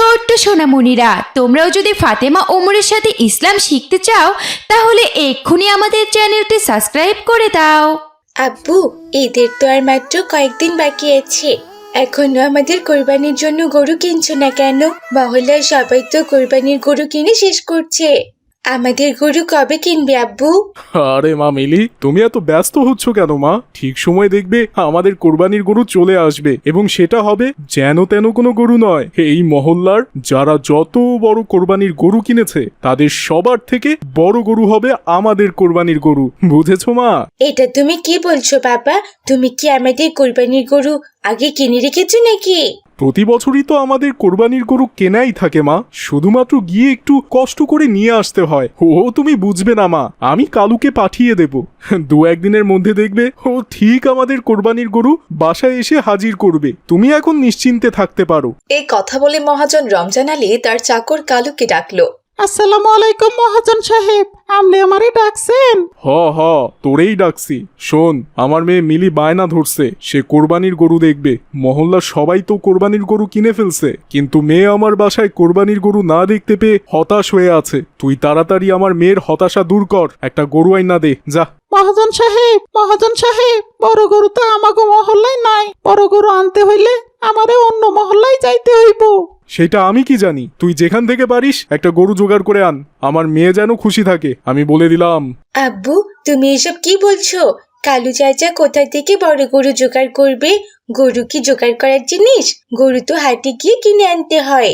ছোট্ট সোনামণিরা, তোমরাও যদি ফাতেমা ওমরের সাথে ইসলাম শিখতে চাও, তাহলে এক্ষুনি আমাদের চ্যানেলটি সাবস্ক্রাইব করে দাও। আব্বু, ঈদের তো আর মাত্র কয়েকদিন বাকি আছে। এখনও আমাদের কোরবানির জন্য গরু কিনছো না কেন? মহল্লায় সবাই তো কোরবানির গরু কিনে শেষ করছে। আমাদের গরু কবে কিনবে আব্বু? আরে মা মিলি তুমি এত ব্যস্ত হচ্ছ কেন মা? ঠিক সময় দেখবে আমাদের কোরবানির গরু চলে আসবে এবং সেটা হবে যেন তেন কোনো গরু নয়। এই মহল্লার যারা যত বড় কোরবানির গরু কিনেছে তাদের সবার থেকে বড় গরু হবে আমাদের কোরবানির গরু। বুঝেছ মা? এটা তুমি কি বলছো বাবা? তুমি কি আমাদের কোরবানির গরু আগে কিনে রেখেছো নাকি? প্রতি বছরই তো আমাদের কোরবানির গরু কেনাই থাকে, মা। শুধুমাত্র গিয়ে একটু কষ্ট করে নিয়ে আসতে হয়। ও, তুমি বুঝবে না, মা। আমি কালুকে পাঠিয়ে দেব। দু একদিনের মধ্যে দেখবে ও ঠিক আমাদের কোরবানির গরু বাসায় এসে হাজির করবে। তুমি এখন নিশ্চিন্তে থাকতে পারো। এই কথা বলে মহাজন রমজান আলী তার চাকর কালুকে ডাকলো। আসসালামু আলাইকুম মহাজন সাহেব। আপনি আমারে ডাকছেন? হ হ তোরেই ডাকছি। শোন আমার মেয়ে মিলি বায়না ধরছে। সে কোরবানির গরু দেখবে। মহল্লার সবাই তো কোরবানির গরু কিনে ফেলছে। কিন্তু মেয়ে আমার বাসায় কোরবানির গরু না দেখতে পেয়ে হতাশ হয়ে আছে। তুই তাড়াতাড়ি আমার মেয়ের হতাশা দূর কর। একটা গরু আইনা দে। যা। মহাজন সাহেব মহাজন সাহেব বড় গরু তো আমাগো মহল্লায় নাই। বড় গরু আনতে হইলে আমারে অন্য মহল্লায় যাইতে হইব। সেটা আমি কি জানি? তুই যেখান থেকে পারিস একটা গরু জোগাড় করে আন। আমার মেয়ে যেন খুশি থাকে আমি বলে দিলাম। আব্বু তুমি এসব কি বলছো? কালু চাচা কোথা থেকে বড় গরু জোগাড় করবে? গরু কি জোগাড় করার জিনিস? গরু তো হাটে গিয়ে কিনে আনতে হয়।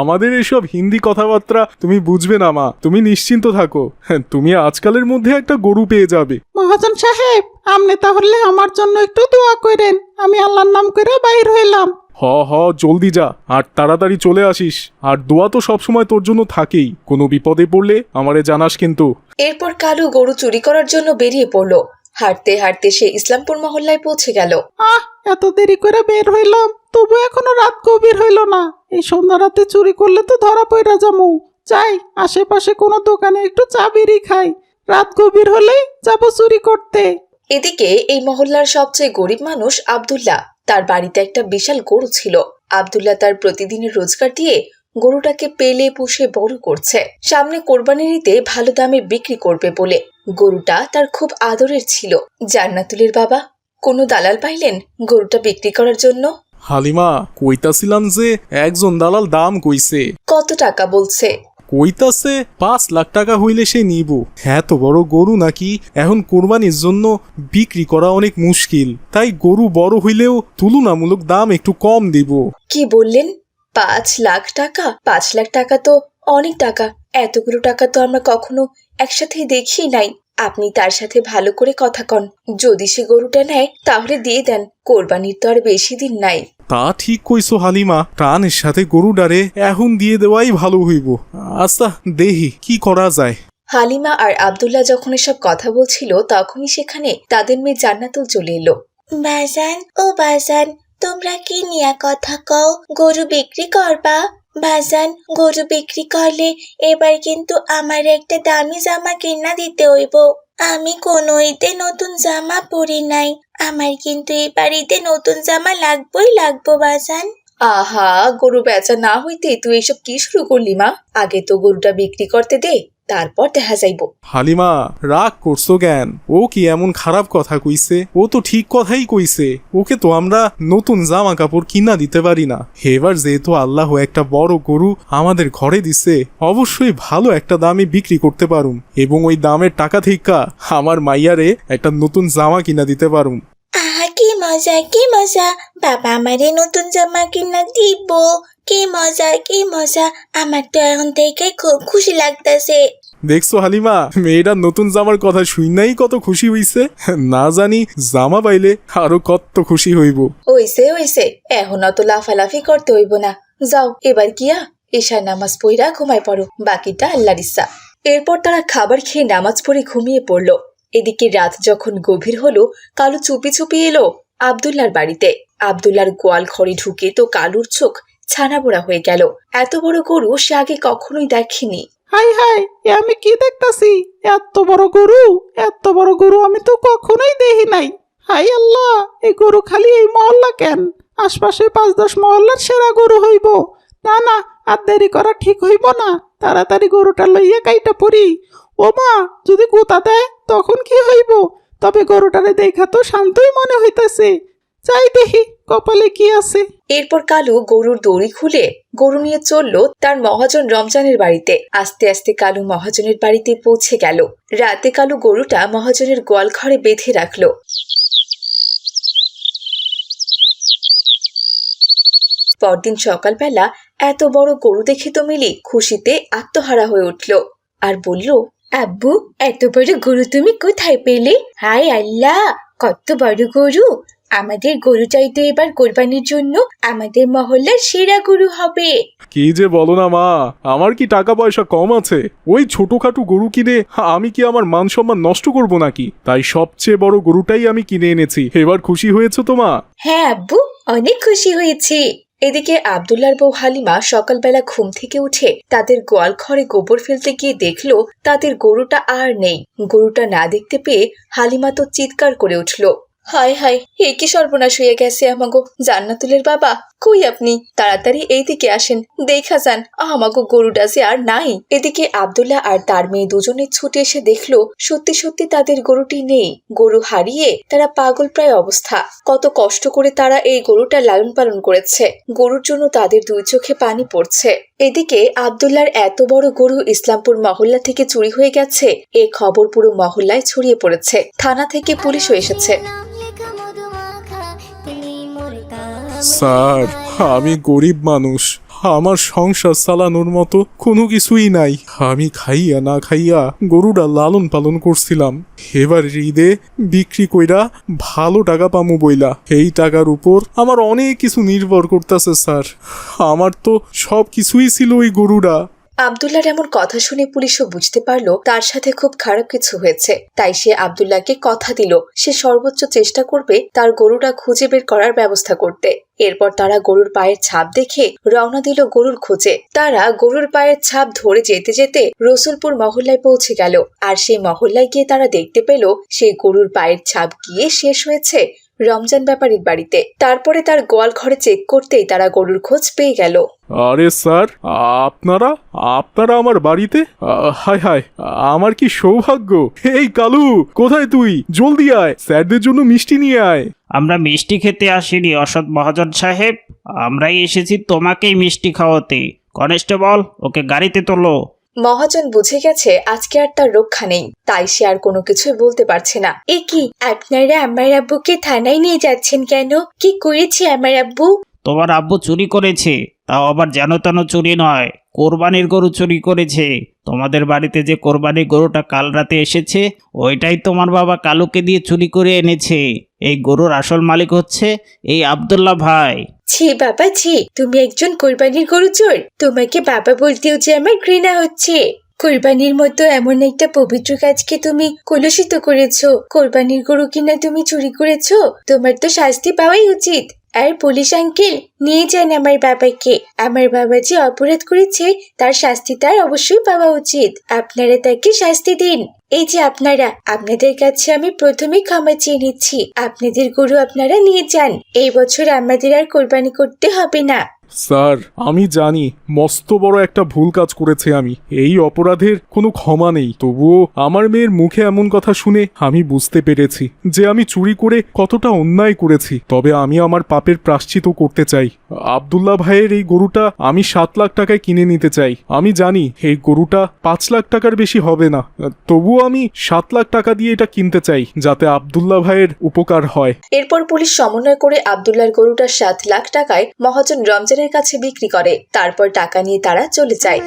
আমাদের এসব হিন্দি কথাবার্তা তুমি বুঝবে না মা। তুমি নিশ্চিন্ত থাকো। তুমি আজকালের মধ্যে একটা গরু পেয়ে যাবে। মহাজন সাহেব আপনি তাহলে আমার জন্য একটু দোয়া করেন। আমি আল্লাহর নাম করে বাইর হইলাম। হ হ জলদি যা আর তাড়াতাড়ি চলে আসিস। আর দোয়া তো সবসময় তোর জন্য থাকেই। কোনো বিপদে পড়লে আমারে জানাস কিন্তু। এরপর কালু গরু চুরি করার জন্য বেরিয়ে পড়ল। হাঁটতে হাঁটতে সে ইসলামপুর মহল্লায় পৌঁছে গেল। আহ এত দেরি করে বের হইলাম। তবু এখনও রাত গভীর হইল না। এই সন্ধ্যা রাতে চুরি করলে তো ধরা পড়া যামু। যাই আশেপাশে কোনো দোকানে একটু চা বিড়ি খাই। রাত গভীর হলেই যাব চুরি করতে। এদিকে এই মহল্লার সবচেয়ে গরিব মানুষ আবদুল্লাহ। তার বাড়িতে একটা বিশাল গরু ছিল। আব্দুল্লাহ তার প্রতিদিনের রোজগার দিয়ে গরুটাকে পেলে পুষে বড় করছে। সামনে কোরবানির ঈদে ভালো দামে বিক্রি করবে বলে। গরুটা তার খুব আদরের ছিল। জান্নাতুলের বাবা কোনো দালাল পাইলেন গরুটা বিক্রি করার জন্য? হালিমা কইতাছিলাম যে একজন দালাল দাম কইছে। কত টাকা বলছে? কইতাছে পাঁচ লাখ টাকা হইলে সে নিব। এত বড় গরু নাকি? এখন কোরবানির জন্য বিক্রি করা অনেক মুশকিল। তাই গরু বড় হইলেও তুলনামূলক দাম একটু কম দিব। কি বললেন? পাঁচ লাখ টাকা? পাঁচ লাখ টাকা তো অনেক টাকা। এতগুলো টাকা তো আমরা কখনো একসাথে দেখি নাই। আপনি তার সাথে ভালো করে কথা কন। যদি সে গরুটা নেয় তাহলে দিয়ে দেন। কোরবানির তো আর বেশি দিন নাই। তা ঠিক কইছো হালিমা। প্রাণের সাথে গরুডারে এখন দিয়ে দেওয়াই ভালো হইব। আচ্ছা দেহি কি করা যায়? হালিমা আর আব্দুল্লাহ যখন এসব কথা বলছিল তখনই সেখানে তাদের মেয়ে জান্নাতুল চলে এলো। বাজান ও বাজান তোমরা কি নিয়া কথা কও? গরু বিক্রি করবা? বাজান, গরু বিক্রি করলে এবার কিন্তু আমার একটা দামি জামা কিনা দিতে হইব। আমি কোনো ঈদে নতুন জামা পরি নাই। আমার কিন্তু এবার ঈদে নতুন জামা লাগবই লাগবো, বাজান। আহা, গরু বেচা না হইতে তুই এসব কি শুরু করলি, মা? আগে তো গরুটা বিক্রি করতে দে তারপর দেখা যাইবো। হালিমা, রাগ করছ জ্ঞান ও কি এমন খারাপ কথা কইছে? ও তো ঠিক কথাই কইছে। ওকে তো আমরা নতুন জামা কাপড় কিনা দিতে পারি না। এবার যেহেতু আল্লাহ একটা বড় গরু আমাদের ঘরে দিছে, অবশ্যই ভালো একটা দামে বিক্রি করতে পারুম। এবং ওই দামের টাকা থেকে আমার মাইয়ারে একটা নতুন জামা কিনা দিতে পারুম। আহা কি মজা কি মজা। বাবা আমারে নতুন জামা কিনা দিব। কি মজা কি মজা। আমার তো এখন থেকে খুব খুশি লাগতেছে। দেখছ হালিমা মেয়েটার নতুন জামার কথা শুইনাই কত খুশি হইছে। না জানি জামা পাইলে আরও কত খুশি হইব। ওইসে ওইসে এখন অত লাফালাফি করতে হইব না। যাও এবার কিয়া ঈশার নামাজ পড়া ঘুমায় পড়ো। বাকিটা আল্লাহর ইচ্ছা। এরপর তারা খাবার খেয়ে নামাজ পড়ে ঘুমিয়ে পড়ল। এদিকে রাত যখন গভীর হলো, কালু চুপি চুপি এলো আবদুল্লার বাড়িতে। আবদুল্লার গোয়াল ঘরে ঢুকে তো কালুর চোখ ছানাবোড়া হয়ে গেল। এত বড় গরু সে আগে কখনোই দেখেনি। হাই হাই, এ আমি কি দেখতাছি? এত বড় গরু, এত বড় গরু আমি তো কখনোই দেখি নাই। হাই আল্লাহ এই গরু খালি এই মহল্লা কেন? আশপাশে পাঁচ দশ মহল্লার সেরা গরু হইব। না না, আর দেরি করা ঠিক হইব না। তাড়াতাড়ি গরুটা লইয়া কাইটা পড়ি। ও মা, যদি গোতা দেয়, তখন কি হইব? তবে গরুটারে দেখা তো শান্তই মনে হইতাছে। যাই দেখি, কপালে কি আছে। এরপর কালু গরুর দড়ি খুলে গরু নিয়ে চলল তার মহাজন রমজানের বাড়িতে। আস্তে আস্তে কালু মহাজনের বাড়িতে পৌঁছে গেল। রাতে কালু গরুটা মহাজনের গোয়াল ঘরে বেঁধে রাখল। পরদিন সকালবেলা এত বড় গরু দেখে তো মিলি খুশিতে আত্মহারা হয়ে উঠল। আর বলল আব্বু এত বড় গরু তুমি কোথায় পেলে? হায় আল্লাহ কত বড় গরু। আমাদের গরুটাই তো এবার কোরবানির জন্য আমাদের মহল্লার সেরা গরু হবে। কি যে বলো না মা আমার কি টাকা পয়সা কম আছে? ওই ছোটখাটো গরু কিনে আমি কি আমার মান সম্মান নষ্ট করব নাকি? তাই সবচেয়ে বড় গরুটাই আমি কিনে এনেছি। এবার খুশি হয়েছে তো মা? হ্যাঁ আব্বু অনেক খুশি হয়েছি। এদিকে আবদুল্লার বউ হালিমা সকালবেলা ঘুম থেকে উঠে তাদের গোয়াল ঘরে গোবর ফেলতে গিয়ে দেখল তাদের গরুটা আর নেই। গরুটা না দেখতে পেয়ে হালিমা তো চিৎকার করে উঠল। হায় হায়, এ কি সর্বনাশ হয়ে গেছে আমাগো। জান্নাতুলের বাবা, কই আপনি? তাড়াতাড়ি এইদিকে আসেন। দেখা যান, আমাগো গরুটা যে আর নাই। এদিকে আবদুল্লাহ আর তার মেয়ে দুজনে ছুটে এসে দেখল, সত্যি সত্যি তাদের গরুটি নেই। গরু হারিয়ে তারা পাগল প্রায় অবস্থা। কত কষ্ট করে তারা এই গরুটা লালন পালন করেছে। গরুর জন্য তাদের দুই চোখে পানি পড়ছে। এদিকে আবদুল্লার এত বড় গরু ইসলামপুর মহল্লা থেকে চুরি হয়ে গেছে। এ খবর পুরো মহল্লায় ছড়িয়ে পড়েছে। থানা থেকে পুলিশও এসেছে। স্যার, আমি গরিব মানুষ। আমার সংসার চালানোর মতো কোনো কিছুই নাই। আমি খাইয়া না খাইয়া গরুটা লালন পালন করছিলাম। এবার ঈদে বিক্রি কইরা ভালো টাকা পামু বইলা। এই টাকার উপর আমার অনেক কিছু নির্ভর করতেছে, স্যার। আমার তো সব কিছুই ছিল ওই গরুটা। আবদুল্লার এমন কথা শুনে পুলিশও বুঝতে পারল তার সাথে খুব খারাপ কিছু হয়েছে। তাই সে আবদুল্লাহকে কথা দিল। সে সর্বোচ্চ চেষ্টা করবে তার গরুটা খুঁজে বের করার ব্যবস্থা করতে। এরপর তারা গরুর পায়ের ছাপ দেখে রওনা দিল গরুর খোঁজে। তারা গরুর পায়ের ছাপ ধরে যেতে যেতে রসুলপুর মহল্লায় পৌঁছে গেল। আর সেই মহল্লায় গিয়ে তারা দেখতে পেল সেই গরুর পায়ের ছাপ গিয়ে শেষ হয়েছে রমজান ব্যাপারীর বাড়িতে। তারপরে তার গোয়াল ঘরে চেক করতেই তারা গরুর খোঁজ পেয়ে গেল। আরে স্যার আপনারা? আপনারা আমার বাড়িতে? আহ, হায় হায় আমার কি সৌভাগ্য। এই কালু কোথায় তুই? জলদি আয় স্যারদের জন্য মিষ্টি নিয়ে আয়। আমরা মিষ্টি খেতে আসিনি অসৎ মহাজন সাহেব। আমরাই এসেছি তোমাকেই মিষ্টি খাওয়াতে। কনস্টেবল ওকে গাড়িতে তোলো। মহাজন বুঝে গেছে আজকে আর তার রক্ষা নেই, তাই সে আর কোনো কিছুই বলতে পারছে না। এ কি, আপনারা আমার আব্বুকে থানায় নিয়ে যাচ্ছেন কেন? কি করেছে আমার আব্বু? তোমার আব্বু চুরি করেছে, তাও আবার যেন তেন চুরি নয়। কোরবানির গরু চুরি করেছে। তোমাদের বাড়িতে যে কোরবানির গরুটা কাল রাতে এসেছে, ওইটাই তোমার বাবা কালুকে দিয়ে চুরি করে এনেছে। এই গরুর আসল মালিক হচ্ছে এই আবদুল্লাহ ভাই। ছি বাবা ছি, তুমি একজন কোরবানির গরু চোর। তোমাকে বাবা বলতেও যে আমার ঘৃণা হচ্ছে। কোরবানির মতো এমন একটা পবিত্র কাজকে তুমি কলুষিত করেছ। কোরবানির গরু কিনা তুমি চুরি করেছ, তোমার তো শাস্তি পাওয়াই উচিত। আর পুলিশ আঙ্কেল, নিয়ে যান আমার বাবাকে। আমার বাবা যে অপরাধ করেছে, তার শাস্তি তার অবশ্যই পাওয়া উচিত। আপনারা তাকে শাস্তি দিন। এই যে আপনারা, আপনাদের কাছে আমি প্রথমে ক্ষমা চেয়ে নিচ্ছি। আপনাদের গরু আপনারা নিয়ে যান। এই বছর আমাদের আর কোরবানি করতে হবে না। স্যার, আমি জানি, মস্ত বড় একটা ভুল কাজ করেছে আমি। এই অপরাধের কোনো ক্ষমা নেই, তবুও আমার মেয়ের মুখে এমন কথা শুনে আমি বুঝতে পেরেছি যে আমি চুরি করে কতটা অন্যায় করেছি। তবে আমি আমার পাপের প্রাশ্চিত করতে চাই। আবদুল্লাহ ভাইয়ের এই গরুটা আমি সাত লাখ টাকায় কিনে নিতে চাই। আমি জানি, এই গরুটা পাঁচ লাখ টাকার বেশি হবে না। তবুও আমি সাত লাখ টাকা দিয়ে এটা কিনতে চাই, যাতে আবদুল্লাহ ভাইয়ের উপকার হয়। এরপর পুলিশ সমন্বয় করে আবদুল্লার গরুটা সাত লাখ টাকায় মহাজন রমজানের কাছে বিক্রি করে। তারপর টাকা নিয়ে তারা চলে যায়।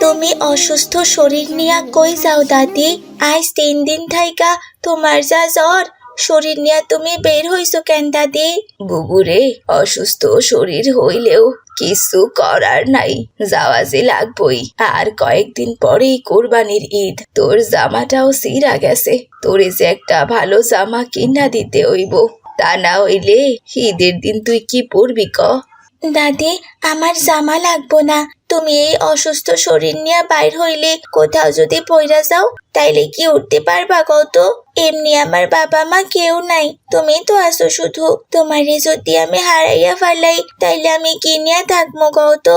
তুমি অসুস্থ শরীর নিয়ে কই যাও দাদি? আজ তিন দিন থাইকা তোমার যা জ্বর শরীর নিয়ে তুমি বের হইছো কেন দাদি? বুবুরে অসুস্থ শরীর হইলেও কিছু করার নাই যাওয়া যে লাগবই। আর কয়েকদিন পরেই কোরবানির ঈদ। তোর জামাটাও সিরা গেছে। তোরে যে একটা ভালো জামা কিনা দিতে হইব। তা না হইলে ঈদের দিন তুই কি পরবি ক? দাদি আমার জামা লাগবো না। তুমি এই অসুস্থ শরীর নিয়ে বাইর হইলে কোথাও যদি পইরা যাও তাইলে কি উঠতে পারবা কত এমনি আমার বাবা মা কেউ নাই। তুমি তো আসো শুধু। তোমারে যদি আমি হারাইয়া ফেলাই তাইলে আমি কি নিয়ে থাকব কত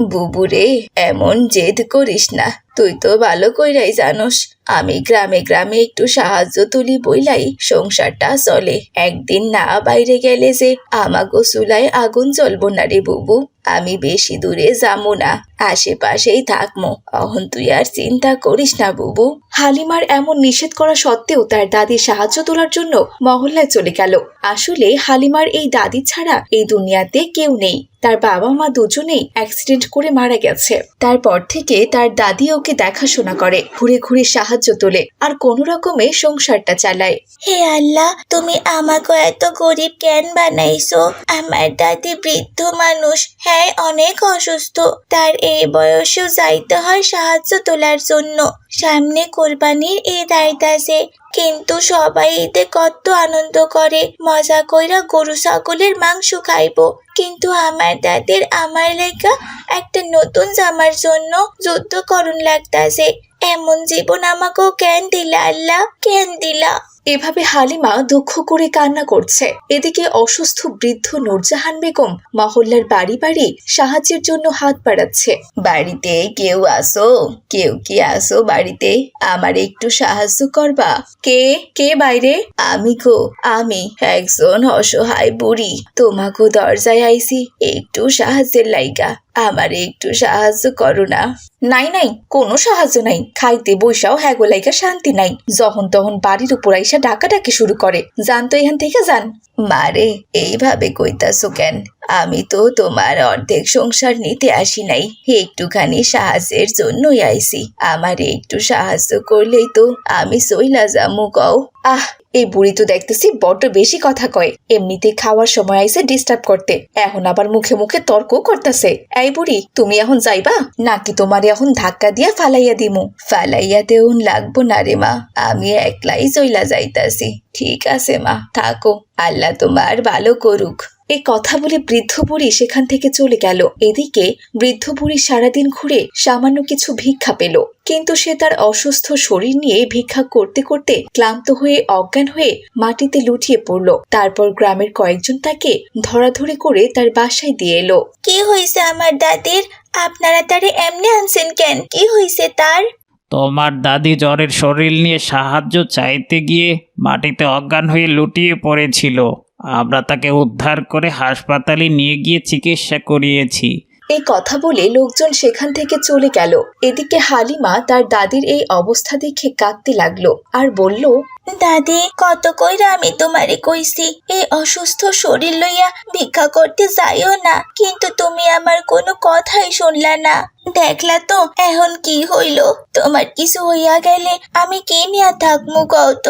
বুবুরে এমন জেদ করিস না। তুই তো ভালো কইরাই জানোস। আমি গ্রামে গ্রামে একটু সাহায্য তুলি বইলাই, সংসারটা চলে। একদিন না বাইরে গেলে যে আমাগো চুলায় আগুন জ্বলবো না রে বুবু, আমি বেশি দূরে যাব না, আশেপাশেই থাকমো। অহন তুই আর চিন্তা করিস না বুবু। হালিমার এমন নিষেধ করা সত্ত্বেও তার দাদির সাহায্য তোলার জন্য মহল্লায় চলে গেল। আসলে হালিমার এই দাদি ছাড়া এই দুনিয়াতে কেউ নেই। তার বাবা মা দুজনেই অ্যাক্সিডেন্ট করে মারা গেছে। তারপর থেকে তার দাদি ওকে দেখাশোনা করে। ঘুরে ঘুরে সাহায্য তোলে আর কোনো রকমে সংসারটা চালায়। হে আল্লাহ, তুমি আমাকে এত গরিব কেন বানাইছো? আমার দাদি বৃদ্ধ মানুষ হ্যাঁ অনেক অসুস্থ। তার এই বয়সেও যাইতে হয় সাহায্য তোলার জন্য। সামনে কোরবানির ঈদ আইতাছে কিন্তু সবাই ঈদে কত আনন্দ করে। মজা কইরা গরু, ছাগলের মাংস খাইবো। কিন্তু আমার দাদের, আমার লেখা একটা নতুন জামার জন্য যুদ্ধ করুন লাগতাছে। এমন জীবন আমাকেও কেন দিলা আল্লাহ? কেন দিলা? এভাবে হালিমা দুঃখ করে কান্না করছে। এদিকে অসুস্থ বৃদ্ধ নূরজাহান বেগম মহল্লার বাড়ি বাড়ি সাহায্যের জন্য হাত বাড়াচ্ছে। বাড়িতে কেউ আসো, কেউ কি আসো বাড়িতে? আমার একটু সাহায্য করবা। কে? কে বাইরে? আমি গো, আমি একজন অসহায় বুড়ি। তোমাকে দরজায় আইছি, একটু সাহায্যের লাইগা। আমার একটু সাহায্য করো না। নাই নাই, কোনো সাহায্য নাই। খাইতে বৈশাও হ্যাগো লাইগা, শান্তি নাই। যখন তখন বাড়ির উপর আইসা ডাকাডাকি শুরু করে। যান তো এখান থেকে যান। মারে, এইভাবে কইতাছো কেন? আমি তো তোমার অর্ধেক সংসার নিতে আসি নাই। একটুখানি সাহায্যের জন্যই আইছি আমার একটু সাহায্য করলেই তো আমি সইলা যামু কও। আহ এই বুড়ি তো দেখতেছি বড্ড বেশি কথা কয়। এমনিতে খাওয়ার সময় আইসে ডিস্টার্ব করতে। এখন আবার মুখে মুখে তর্ক করতেছে। এই বুড়ি, তুমি এখন যাইবা? নাকি তোমার এখন ধাক্কা দিয়া ফালাইয়া দিমু? ফালাইয়া দেউন লাগবো না রে মা। আমি একলাই চইলা যাইতাছি। ঠিক আছে মা, থাকো। আল্লাহ তোমার ভালো করুক। এই কথা বলে বৃদ্ধ বুড়ি সেখান থেকে চলে গেল। এদিকে বৃদ্ধ বুড়ি সারাদিন ঘুরে সামান্য কিছু ভিক্ষা পেল। কিন্তু সে তার অসুস্থ শরীর নিয়ে ভিক্ষা করতে করতে ক্লান্ত হয়ে অজ্ঞান হয়ে মাটিতে লুটিয়ে পড়ল। তারপর গ্রামের কয়েকজন তাকে ধরাধরি করে তার বাসায় দিয়ে এলো। কি হয়েছে আমার দাদির? আপনারা তারে এমনি আনছেন কেন? কি হয়েছে তার? তোমার দাদি জ্বরের শরীর নিয়ে সাহায্য চাইতে গিয়ে মাটিতে অজ্ঞান হয়ে লুটিয়ে পড়েছিল। আমরা তাকে উদ্ধার করে হাসপাতালে নিয়ে গিয়ে চিকিৎসা করিয়েছি। এই কথা বলে লোকজন সেখান থেকে চলে গেল। এদিকে হালিমা তার দাদির এই অবস্থা দেখে কাঁদতে লাগল আর বলল দাদি কত কইরা আমি তোমারে কইছি এই অসুস্থ শরীর লইয়া ভিক্ষা করতে যাইও না কিন্তু তুমি আমার কোনো কথাই শুনলা না। দেখলা তো এখন কি হইল? তোমার কিছু হইয়া গেলে আমি কে নিয়া থাকমু কত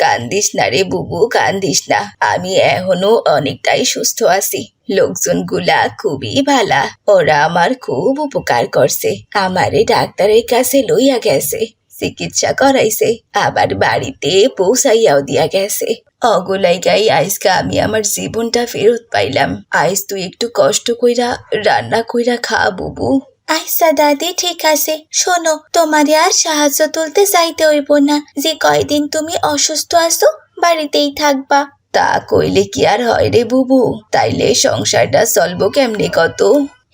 কান্দিস না রে বুবু, কান্দিস না। আমি এখনও অনেকটাই সুস্থ আছি। লোকজনগুলা খুবই ভালা। ওরা আমার খুব উপকার করছে। আমারে ডাক্তারের কাছে লইয়া গেছে। চিকিৎসা করাইছে। আবার বাড়িতে পৌঁছাইয়াও দিয়া গেছে। অগলাই গাই, আইসকা আমি আমার জীবনটা ফেরত পাইলাম। আইস তুই একটু কষ্ট কইরা, রান্না কইরা খা বুবু। আইসা দাদি ঠিক আছে। শোনো তোমারে আর সাহায্য তুলতে চাইতে হইব না। যে কয়দিন তুমি অসুস্থ আছো বাড়িতেই থাকবা। তা কইলে কি আর হয় রে বুবু? তাইলে সংসারটা চলবো কেমনে কত?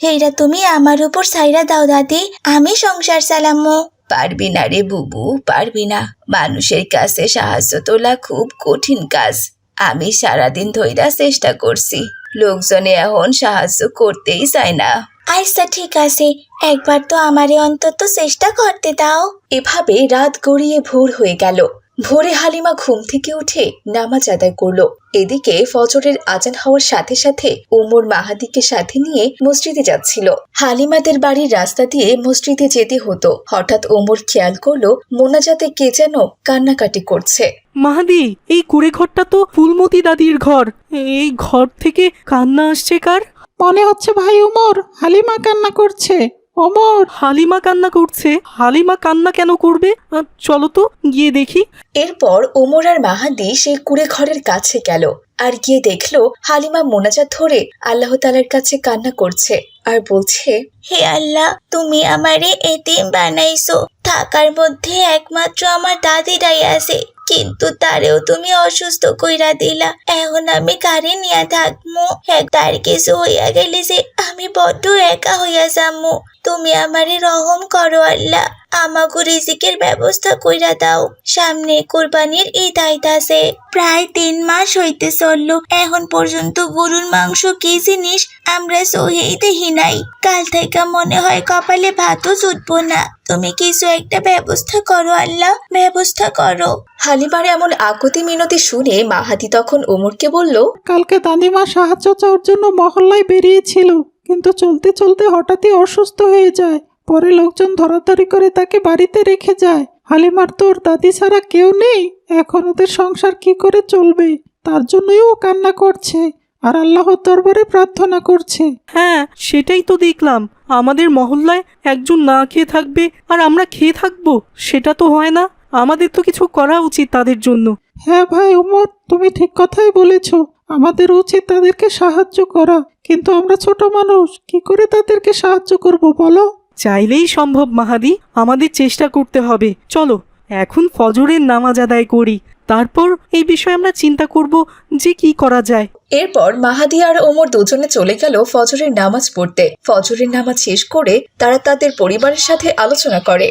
হেইরা তুমি আমার উপর সাইরা দাও দাদি। আমি সংসার চালামো। পারবি না রে বুবু পারবি না। মানুষের কাছে সাহায্য তোলা খুব কঠিন কাজ। আমি সারাদিন ধইরা চেষ্টা করছি। লোকজনে এখন সাহায্য করতেই চায় না। আচ্ছা ঠিক আছে। একবার তো আমারে অন্তত চেষ্টা করতে দাও। এভাবে রাত গড়িয়ে ভোর হয়ে গেল। ভোরে হালিমা ঘুম থেকে উঠে নামাজ আদায় করল। এদিকে ফজরের আজান হওয়ার সাথে সাথে ওমর মাহাদিকে সাথে নিয়ে মসজিদে যাচ্ছিল। হালিমাদের বাড়ির রাস্তা দিয়ে মসজিদে যেতে হতো। হঠাৎ ওমর খেয়াল করল, মোনাজাতে কে যেন কান্নাকাটি করছে। মাহাদি, এই কুড়ে ঘরটা তো ফুলমতি দাদির ঘর। এই ঘর থেকে কান্না আসছে কার? মনে হচ্ছে ভাই উমর হালিমা কান্না করছে। অমর হালিমা কান্না করছে? হালিমা কান্না কেন করবে? আহ, চলো তো গিয়ে দেখি। এরপর ওমর আর মাহাদি সেই কুড়ে ঘরের কাছে গেল আর গিয়ে দেখল হালিমা মোনাজাত ধরে আল্লাহ তালার কাছে কান্না করছে আর বলছে হে আল্লাহ তুমি আমারে এতিম বানাইছো। থাকার মধ্যে একমাত্র আমার দাদিরাই আছে। কিন্তু তারেও তুমি অসুস্থ কইরা দিলা। এখন আমি কারে নিয়ে থাকমু। একবার কিছু হইয়া গেলে যে আমি বড্ড একা হইয়া যামু। তুমি আমারে রহম করো আল্লাহ। আমাগো রিজিকের ব্যবস্থা কইরা দাও। সামনে কোরবানির ঈদ আইতাছে। প্রায় তিন মাস হইতে চলল। এখন পর্যন্ত গরুর মাংস কি জিনিস আমরা সহেই দেখি নাই কাল থেকে মনে হয় কপালে ভাতও জুটবো না। তুমি কিছু একটা ব্যবস্থা করো আল্লাহ ব্যবস্থা করো। হালিমার এমন আকুতি মিনতি শুনে মাহাতি তখন ওমরকে বলল কালকে দাদিমা সাহায্য চাওয়ার জন্য মহল্লায় বেরিয়েছিল। কিন্তু চলতে চলতে হঠাৎই অসুস্থ হয়ে যায়। পরে লোকজন ধরাধরি করে তাকে বাড়িতে রেখে যায়। হালিমার তো ওর দাদি ছাড়া কেউ নেই। এখন ওদের সংসার কি করে চলবে? তার জন্যই ও কান্না করছে। আর আল্লাহর দরবারে প্রার্থনা করছে। হ্যাঁ সেটাই তো দেখলাম। আমাদের মহল্লায় একজন না খেয়ে থাকবে আর আমরা খেয়ে থাকব সেটা তো হয় না। আমাদের তো কিছু করা উচিত তাদের জন্য। হ্যাঁ ভাই উমর তুমি ঠিক কথাই বলেছ। আমাদের উচিত তাদেরকে সাহায্য করা। কিন্তু আমরা ছোট মানুষ কি করে তাদেরকে সাহায্য করব বলো? চাইলেই সম্ভব মাহাদি। আমাদের চেষ্টা করতে হবে। চলো এখন ফজরের নামাজ আদায় করি। তারপর এই বিষয়ে আমরা চিন্তা করব যে কি করা যায়। এরপর মাহাদি আর ওমর দুজনে চলে গেল ফজরের নামাজ পড়তে। ফজরের নামাজ শেষ করে তারা তাদের পরিবারের সাথে আলোচনা করে।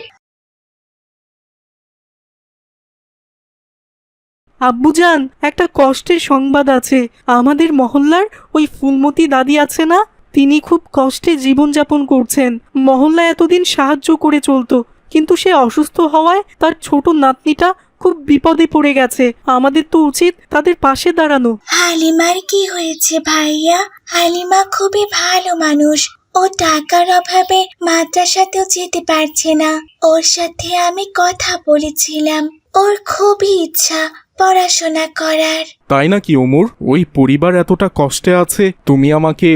আব্বুজান, একটা কষ্টের সংবাদ আছে। আমাদের মহল্লার ওই ফুলমতি দাদি আছে না? তিনি খুব কষ্টে জীবনযাপন করছেন। মহল্লা এতদিন সাহায্য করে চলতো, কিন্তু সে অসুস্থ হওয়ায় তার ছোট নাতনিটা খুব বিপদে পড়ে গেছে। আমাদের তো উচিত তাদের পাশে দাঁড়ানো। হালিমার কি হয়েছে ভাইয়া? হালিমা খুবই ভালো মানুষ। ও টাকার অভাবে মাদ্রাসাতেও যেতে পারছে না। ওর সাথে আমি কথা বলেছিলাম। ওর খুবই ইচ্ছা। পড়াশোনা করার। তাই নাকি ওমর? ওই পরিবার এতটা কষ্টে আছে তুমি আমাকে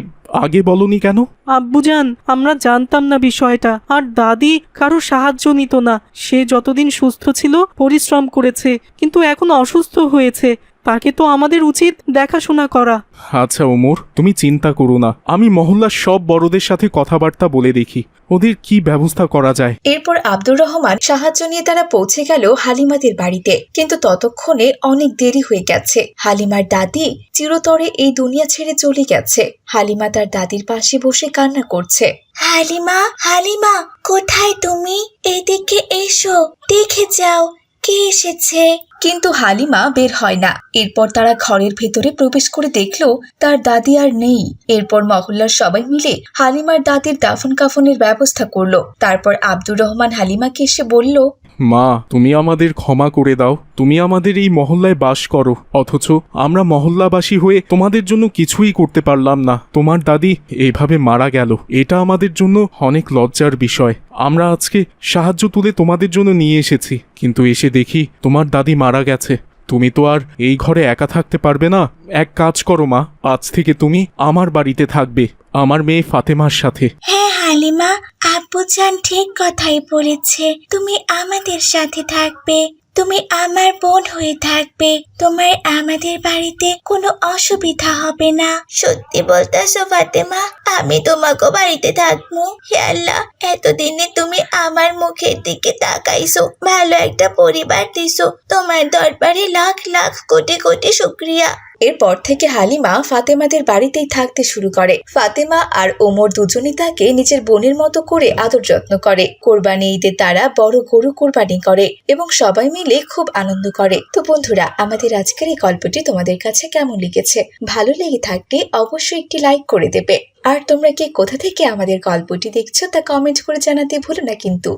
আগে বলনি কেন? আব্বুজান আমরা জানতাম না বিষয়টা আর দাদি কারও সাহায্য নিত না। সে যতদিন সুস্থ ছিল পরিশ্রম করেছে কিন্তু এখন অসুস্থ হয়েছে। তাকে তো আমাদের উচিত দেখাশোনা করা। আচ্ছা ওমর তুমি চিন্তা করো না। আমি মহল্লার সব বড়দের সাথে কথাবার্তা বলে দেখি। ওদের কি ব্যবস্থা করা যায়? এরপর আব্দুর রহমান সাহায্য নিয়ে তারা পৌঁছে গেল হালিমাদের বাড়িতে। কিন্তু ততক্ষণে অনেক দেরি হয়ে গেছে। হালিমার দাদি চিরতরে এই দুনিয়া ছেড়ে চলে গেছে। হালিমা তার দাদির পাশে বসে কান্না করছে। হালিমা হালিমা কোথায় তুমি? এদিকে এসো দেখে যাও কে এসেছে? কিন্তু হালিমা বের হয় না। এরপর তারা ঘরের ভেতরে প্রবেশ করে দেখল, তার দাদি আর নেই। এরপর মহল্লার সবাই মিলে হালিমার দাদির দাফন কাফনের ব্যবস্থা করল। তারপর আব্দুর রহমান হালিমাকে এসে বলল, মা, তুমি আমাদের ক্ষমা করে দাও। তুমি আমাদের এই মহল্লায় বাস করো। অথচ আমরা মহল্লাবাসী হয়ে তোমাদের জন্য কিছুই করতে পারলাম না। তোমার দাদি এভাবে মারা গেল। এটা আমাদের জন্য অনেক লজ্জার বিষয়। আমরা আজকে সাহায্য তুলে তোমাদের জন্য নিয়ে এসেছি। কিন্তু এসে দেখি তোমার দাদি মারা গেছে। তুমি তো আর এই ঘরে একা থাকতে পারবে না। এক কাজ করো, মা। আজ থেকে তুমি আমার বাড়িতে থাকবে, আমার মেয়ে ফাতেমার সাথে। হ্যাঁ হালিমা আব্বুজান ঠিক কথাই বলেছে। তুমি আমাদের সাথে থাকবে। তুমি আমার বোন হয়ে থাকবে। তোমার আমাদের বাড়িতে কোনো অসুবিধা হবে না। সত্যি বলতেছো, ফাতেমা, আমি তোমাকে বাড়িতে থাকব। হে আল্লাহ, এতদিনে তুমি আমার মুখের দিকে তাকাইছো, ভালো একটা পরিবার দিছো। তোমার দরবারে লাখ লাখ কোটি কোটি শুক্রিয়া। এরপর থেকে হালিমা ফাতেমাদের বাড়িতেই থাকতে শুরু করে। ফাতেমা আর ওমর দুজনই তাকে নিজের বোনের মতো করে আদর যত্ন করে। কোরবানি ঈদে তারা বড় গরু কোরবানি করে এবং সবাই মিলে খুব আনন্দ করে। তো বন্ধুরা, আমাদের আজকের এই গল্পটি তোমাদের কাছে কেমন লেগেছে? ভালো লেগে থাকলে অবশ্যই একটি লাইক করে দেবে। আর তোমরা কে কোথা থেকে আমাদের গল্পটি দেখছ তা কমেন্ট করে জানাতে ভুলো না কিন্তু।